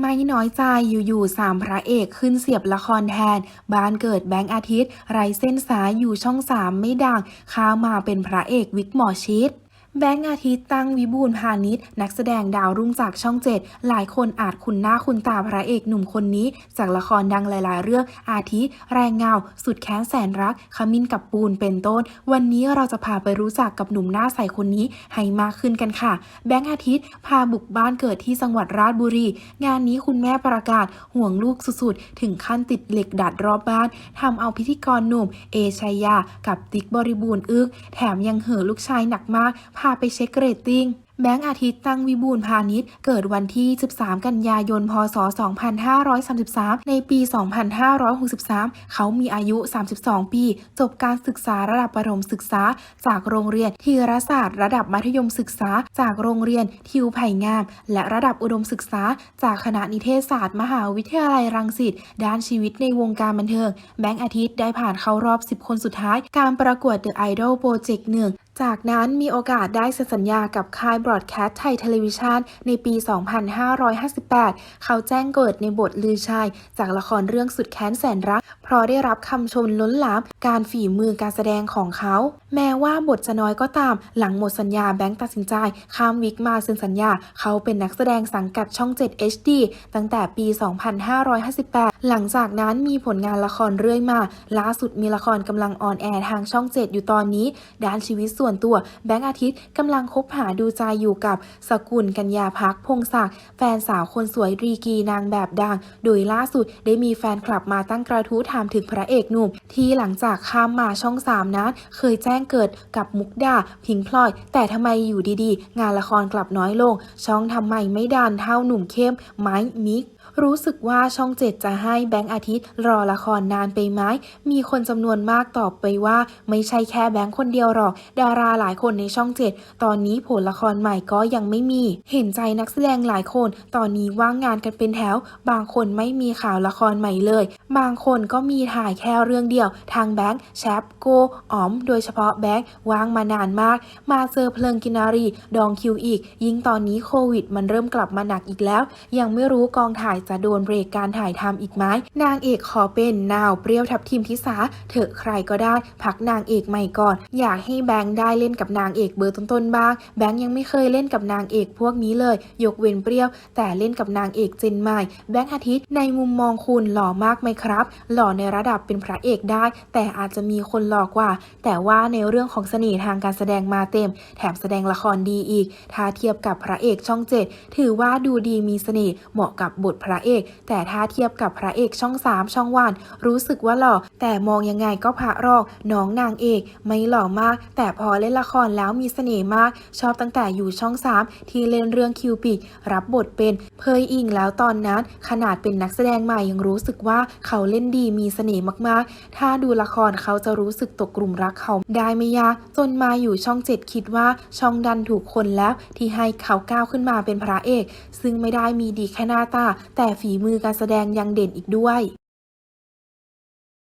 ไม่น้อยใจอยู่ๆสามพระเอกขึ้นเสียบละครแทน บ้านเกิดแบงค์อาทิตย์ ไรเส้นสายอยู่ช่องสามไม่ดังข้ามมาเป็นพระเอกวิกหมอชิด แบงค์อาทิตย์ตั้งวิบูลพาณิชย์ นักแสดงดาวรุ่งจากช่องเจ็ดหลายคนอาจคุ้นหน้าคุ้นตาพระเอกหนุ่มคนนี้ จากละครดังหลาย ๆ เรื่องอาทิ แรงเงา สุดแค้นแสนรัก ขมิ้นกับปูนเป็นต้น วันนี้เราจะพาไปรู้จักกับหนุ่มหน้าใสคนนี้ให้มากขึ้นกันค่ะ แบงค์อาทิตย์พาบุกบ้านเกิดที่จังหวัดราชบุรี งานนี้คุณแม่ประกาศห่วงลูกสุด ๆ ถึงขั้นติดเหล็กดัดรอบบ้านทำเอาพิธีกรหนุ่ม เอชัยยากับติ๊กบริบูรณ์อึกแถมยังเห่อลูกชายหนักมากาไปเช็คเรตติ้งแบงค์อาทิตย์ตั้งวิบูลพาณิชย์เกิดวันที่ 13 กันยายน พศ 2533 ในปี 2563 เขามีอายุ 32 ปี จบการศึกษาระดับประถมศึกษา จากโรงเรียนทีรศาสตร์ ระดับมัธยมศึกษา จากโรงเรียนทิวไผ่งาม และระดับอุดมศึกษา จากคณะนิเทศศาสตร์ มหาวิทยาลัยรังสิต ด้านชีวิตในวงการบันเทิง แบงค์อาทิตย์ได้ผ่านเข้ารอบ 10 คนสุดท้าย การประกวด The Idol Project 1 จากนั้นมีโอกาสได้เซ็นสัญญากับค่ายบรอดแคสต์ไทยเทเลวิชันในปี 2558 เขาแจ้งเกิดในบทลือชาย จากละครเรื่องสุดแค้นแสนรัก เพราะได้รับคำชมล้นหลามการฝีมือการแสดงของเขา แม้ว่าบทจะน้อยก็ตาม หลังหมดสัญญาแบงค์ตัดสินใจ ข้ามวิกมาเซ็นสัญญา เขาเป็นนักแสดงสังกัดช่อง 7 HD ตั้งแต่ปี 2558 หลังจากนั้นมีผลงานละครเรื่อยมา ล่าสุดมีละครกำลังออนแอร์ทางช่อง 7 อยู่ตอนนี้ด้านชีวิตส่วนตัวแบงค์อาทิตย์กำลังคบหาดูใจอยู่กับสกุลกัญญาพักพงศักดิ์แฟนสาวคนสวยรีกีนางแบบดัง โดยล่าสุดได้มีแฟนคลับมาตั้งกระทู้ถามถึงพระเอกหนุ่ม ที่หลังจากข้ามมาช่อง3นั้น เคยแจ้งเกิดกับมุกดา พิงพลอย แต่ทำไมอยู่ดีๆ งานละครกลับน้อยลง ช่องทำไมไม่ดันเท่าหนุ่มเข้มไม้มิก รู้สึกว่าช่องเจ็ดจะให้แบงค์อาทิตย์รอละครนานไปไหม มีคนจำนวนมากตอบไปว่า ไม่ใช่แค่แบงค์คนเดียวหรอก ดาราหลายคนในช่องเจ็ดตอนนี้ผลละครใหม่ก็ยังไม่มี เห็นใจนักแสดงหลายคน ตอนนี้ว่างงานกันเป็นแถว บางคนไม่มีข่าวละครใหม่เลย บางคนก็มีถ่ายแค่เรื่องเดียว ทางแบงค์แชปโกอ๋อม โดยเฉพาะแบงค์ว่างมานานมาก มาเจอเพลิงกินนารี ดองคิวอีก ยิ่งตอนนี้โควิด มันเริ่มกลับมาหนักอีกแล้ว ยังไม่รู้กองถ่ายจะโดนเบรกการถ่ายทำอีกไหมนางเอกขอเป็นนาวเปรี้ยวทับทิมทิสาเถอะใครก็ได้ พักนางเอกใหม่ก่อน อยากให้แบงค์ได้เล่นกับนางเอกเบอร์ต้นๆบ้าง แบงค์ยังไม่เคยเล่นกับนางเอกพวกนี้เลย ยกเว้นเปรี้ยว แต่เล่นกับนางเอกเจนใหม่ แบงค์อาทิตย์ในมุมมองคุณหล่อมากไหมครับ หล่อในระดับเป็นพระเอกได้ แต่อาจจะมีคนหล่อกว่า แต่ว่าในเรื่องของเสน่ห์ทางการแสดงมาเต็ม แถมแสดงละครดีอีก ถ้าเทียบกับพระเอกช่องเจ็ดถือว่าดูดีมีเสน่ห์เหมาะกับบทพระเอก แต่ถ้าเทียบกับพระเอกช่องสามช่องวันรู้สึกว่าหล่อ แต่มองยังไงก็พระรองน้องนางเอก ไม่หล่อมาก แต่พอเล่นละครแล้วมีเสน่ห์มาก ชอบตั้งแต่อยู่ช่องสามที่เล่นเรื่องคิวปิดรับบทเป็นเพยอิงแล้วตอนนั้น ขนาดเป็นนักแสดงใหม่ยังรู้สึกว่าเขาเล่นดีมีเสน่ห์มากๆ ถ้าดูละครเขาจะรู้สึกตกกลุ่มรักเขาได้ไม่ยากจนมาอยู่ช่องเจ็ดคิดว่าช่องดันถูกคนแล้วที่ให้เขาก้าวขึ้นมาเป็นพระเอก ซึ่งไม่ได้มีดีแค่หน้าตาแต่ฝีมือการแสดงยังเด่นอีกด้วย